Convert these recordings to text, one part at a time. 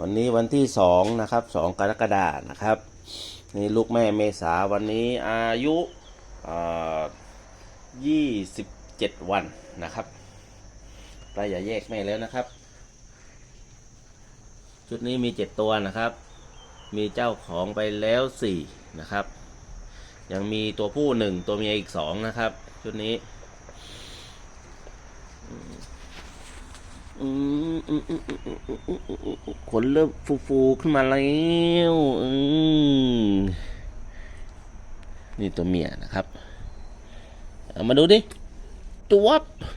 วันนี้วันที่สองนะครับสองกรกฎานะครับ นี่ลูกแม่เมษาวันนี้อายุยี่สิบเจ็ดวันนะครับเราอย่าแยกแม่แล้วนะครับ ชุดนี้มีเจ็ดตัวนะครับ มีเจ้าของไปแล้วสี่นะครับ ยังมีตัวผู้หนึ่งตัวเมียอีกสองนะครับ ชุดนี้อืมอืมอืมอืมอืมอืม ขนเริ่มฟูฟูๆขึ้นมาแล้วอืมนี่ตัวเมียนะครับามาดูดิ ตัว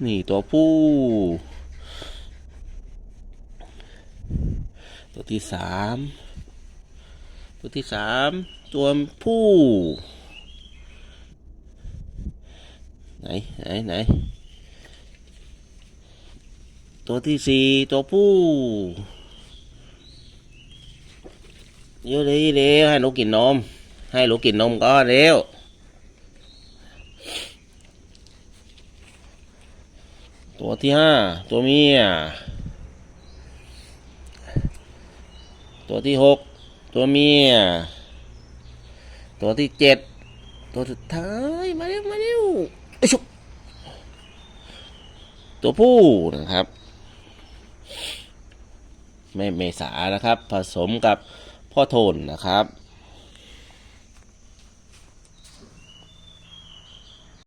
นี่ตัวผู้ ตัวที่สาม ตัวที่สาม ตัวผู้ ไหน ไหน ไหน ตัวที่สี่ตัวผู้ เยวเดี๋ยเดียวให้หนูกินนม ให้หนูกินนมก็เร็วตัวที่ห้าตัวเมียตัวที่หกตัวเมียตัวที่เจ็ดตัวสุดท้ายมาเร็วมาเร็วเอ้ชุบตัวผู้นะครับ แม่เมษานะครับ ผสมกับ พ่อโทนนะครับ